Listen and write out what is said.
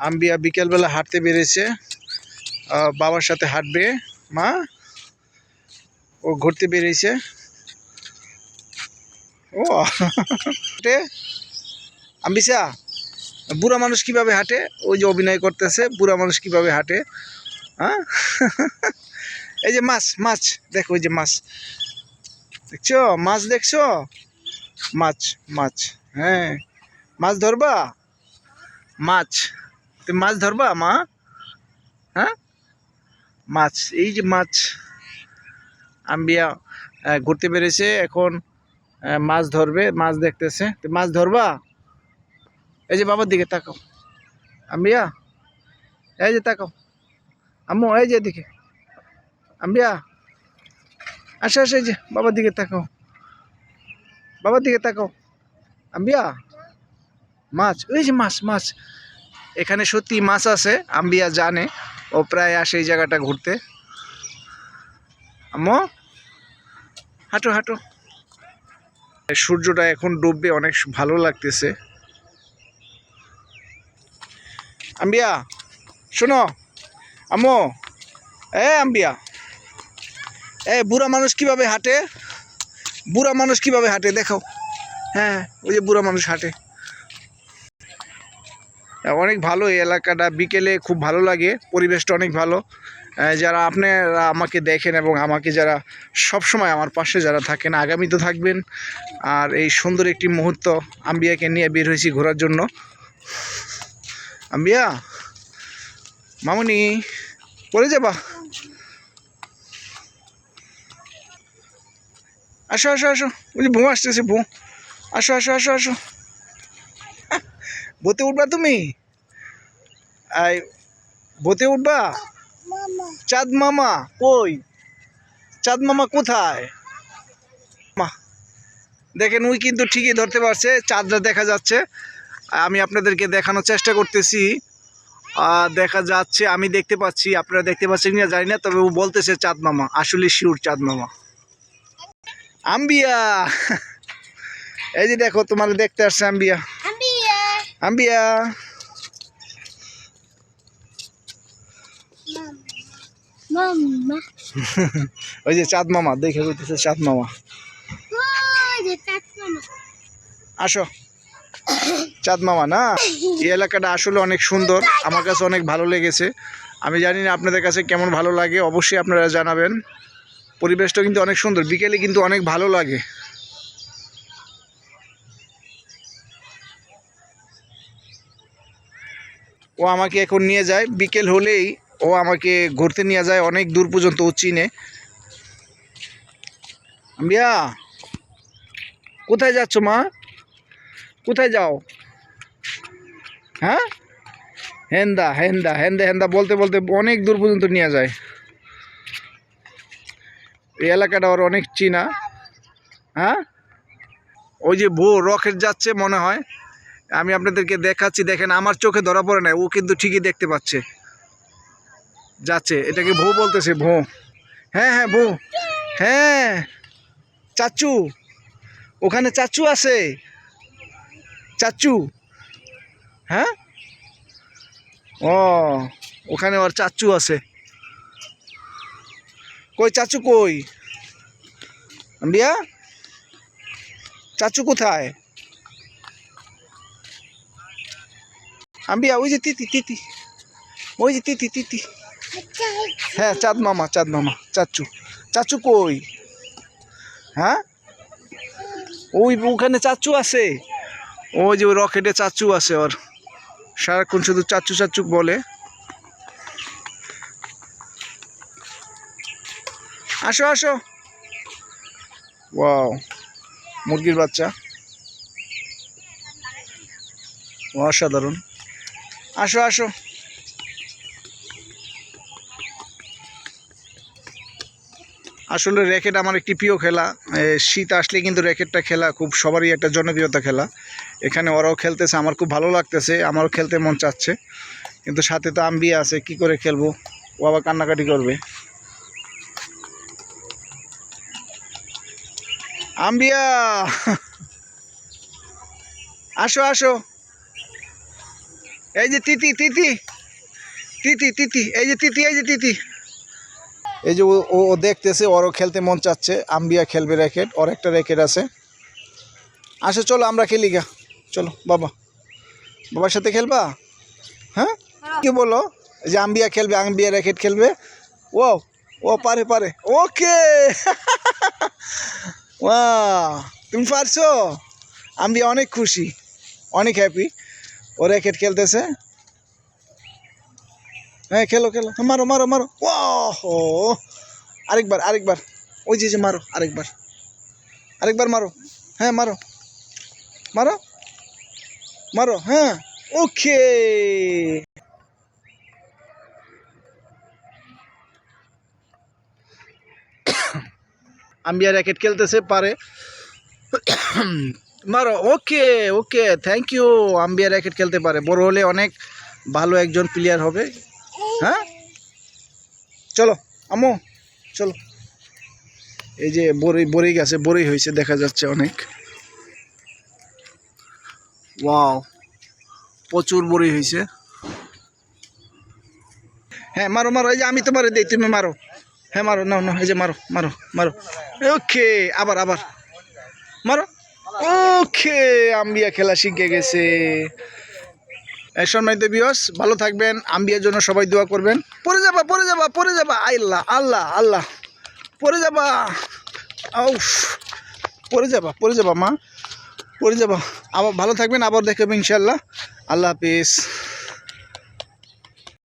আম্বিয়া বিকেলবেলা হাঁটতে বেরিয়েছে। বাবার সাথে হাঁটবে, মা। ও ঘুরতে বেরিয়েছে। ও। হাঁটে। আম্বিসা, বুড়া মানুষ কীভাবে হাঁটে? ওই যে অভিনয় করতেছে, বুড়া মানুষ কীভাবে হাঁটে? হ্যাঁ? এই যে মাছ মাছ। দেখো ওই যে মাছ। দেখছ? মাছ দেখছ? মাছ মাছ। হ্যাঁ। মাছ ধরবা? মাছ। তুমি মাছ ধরবা, মা? হ্যাঁ? মাছ, এই যে মাছ। আম্বিয়া ঘুরতে পেরেছে এখন মাছ ধরবে, মাছ দেখতেছে। তো মাছ ধরবা? এই যে বাবার দিকে তাকাও। আম্বিয়া, এই যে তাকাও। আম্মু, এই যে দিকে আম্বিয়া, আসো আসো, এই যে বাবার দিকে তাকাও। বাবার দিকে তাকাও। আম্বিয়া, মাছ ওই যে মাছ মাছ। এখানে সত্যি মাছ আছে, আম্বিয়া জানে। ও প্রায় আসে এই জায়গাটা ঘুরতে। আম্মু, হাঁটো হাঁটো। সূর্যটা এখন ডুববে, অনেক ভালো লাগতেছে। আম্বিয়া, শোনো। আম্মু, এ আম্বিয়া। এ, বুড়া মানুষ কীভাবে হাঁটে? বুড়া মানুষ কীভাবে হাঁটে দেখো হ্যাঁ ওই যে বুড়া মানুষ হাঁটে। অনেক ভালো এই এলাকাটা। বিকেলে খুব ভালো লাগে, পরিবেশটা অনেক ভালো। যারা আপনারা আমাকে দেখেন এবং আমাকে যারা সব সময় আমার পাশে যারা থাকেন, আগামী তো থাকবেন। আর এই সুন্দর একটি মুহূর্ত আম্বিয়াকে নিয়ে বের হয়েছি ঘোরার জন্য। আম্বিয়া, মামুনি, পড়ে যাবা? আসো আসো আসো। যে বউ আসতেছে, বউ। আসো আসো আসো আসো। বোতে উঠবা তুমি? আই, বোতে উঠবা? চাঁদ মামা কই? চাঁদ মামা কোথায়? মা, দেখেন উই কিন্তু ঠিকই ধরতে পারছে, চাঁদটা দেখা যাচ্ছে। আমি আপনাদেরকে দেখানোর চেষ্টা করতেছি। দেখা যাচ্ছে, আমি দেখতে পাচ্ছি, আপনারা দেখতে পাচ্ছেন কিনা জানি না, তবে ও বলতেছে চাঁদ মামা, আসলে শিউর চাঁদ মামা। আম্বিয়া, এই যে দেখো, তোমার দেখতে আসছে আম্বিয়া। আম্বিয়া Mama. ওই যে চাঁদ মামা দেখে বলতেছে চাঁদ মামা. আসো। চাঁদ মামা না? এই এলাকাটা আসলে অনেক সুন্দর আমার কাছে অনেক ভালো লেগেছে। আমি জানি না আপনাদের কাছে কেমন ভালো লাগে অবশ্যই আপনারা জানাবেন। পরিবেশটা কিন্তু অনেক সুন্দর বিকেলে কিন্তু অনেক ভালো লাগে। ও আমাকে এখন নিয়ে যায়। বিকেল হলেই ও আমাকে ঘুরতে নিয়ে যায় অনেক দূর পর্যন্ত ও চিনে। আম্বিয়া, কোথায় যাচ্ছ মা? কোথায় যাও? হ্যাঁ? হেন্দা হেন্দা হেন্দা হেন্দা বলতে বলতে অনেক দূর পর্যন্ত নিয়ে যায়। এই এলাকাটা ওর অনেক চিনা। হ্যাঁ? ওই যে বউ রকেট যাচ্ছে মনে হয়। আমি আপনাদেরকে দেখাচ্ছি, দেখেন, আমার চোখে ধরা পড়ে না ও কিন্তু ঠিকই দেখতে পাচ্ছে। যাচ্ছে, এটাকে বউ বলতেছে বউ হ্যাঁ হ্যাঁ বউ হ্যাঁ চাচু, ওখানে চাচু আছে। চাচু হ্যাঁ? ও, ওখানে ওর চাচু আছে। কই, চাচু কই? আম্বিয়া, চাচু কোথায়? আম্বিয়া ওই যে তিতি তিতি। ওই যে তিতি তিতি। হ্যাঁ চাঁদ মামা চাঁদ মামা, চাচু। চাচু কই? হ্যাঁ? ওই ওখানে চাচু আছে। ওই যে ওই রকেটে চাচু আছে ওর। সারাক্ষণ শুধু চাচু চাচু বলে। আসো আসো। ওয়াও, মুরগির বাচ্চা। অসাধারণ। আসো আসো। আসলে র্যাকেট আমার একটি প্রিয় খেলা। শীত আসলে কিন্তু র্যাকেটটা খেলা খুব সবারই একটা জনপ্রিয়তা খেলা। এখানে ওরাও খেলতেছে, আমার খুব ভালো লাগতেছে, আমারও খেলতে মন চাচ্ছে। কিন্তু সাথে তো আম্বিয়া আছে, কি করে খেলব? ও আবার কান্নাকাটি করবে। আম্বিয়া! আসো আসো। এই যে তিতি তিতি। তিতি তিতি। এই যে তিতি এই যে তিতি। এই যে ও- ও দেখতেছে ওরও খেলতে মন চাচ্ছে। আম্বিয়া খেলবে র্যাকেট ওর একটা র্যাকেট আছে। আসো চলো আমরা খেলি গা। চলো বাবা। বাবার সাথে খেলবা? হ্যাঁ? কি বলো? এই যে আম্বিয়া খেলবে আম্বিয়া র্যাকেট খেলবে। ও ও পারে পারে। ওকে! ওয়া তুমি পারছ? আম্বিয়া অনেক খুশি অনেক হ্যাপি ও র্যাকেট খেলতেছে। হ্যাঁ খেলো খেলো। মারো মারো মারো। ও আরেকবার আরেকবার। ওই যে যে মারো, আরেকবার। আরেকবার মারো। হ্যাঁ মারো। মারো। মারো হ্যাঁ। ওকে। আম্বিয়া র্যাকেট খেলতেছে, পারে। মারো, okay okay thank you Ambia racket খেলতে পারে। বড় হলে অনেক ভালো একজন প্লেয়ার হবে। হ্যাঁ? চলো আমো চলো। এই যে বড়ই বড়ই গাছে বড়ই হয়েছে, দেখা যাচ্ছে অনেক। ওয়াও প্রচুর বড়ি হয়েছে। হ্যাঁ মারো মারো, এই যে আমি তোমার দিই, তুমি মারো। হ্যাঁ মারো, নাও নাও, এই যে মারো মারো মারো। ওকে আবার আবার। মারো। ওকে, আম্বিয়া খেলা শিখে গেছে। সম্মানিত বিয়স ভালো থাকবেন, আম্বিয়ার জন্য সবাই দোয়া করবেন। পরে যাবা পরে যাবা পরে যাবা। আল্লাহ আল্লাহ আল্লাহ। পরে যাবা। উফ পরে যাবা পরে যাবা মা। পরে যাবা। আবার ভালো থাকবেন, আবার দেখবেন ইনশাল্লাহ আল্লাহ হাফিজ।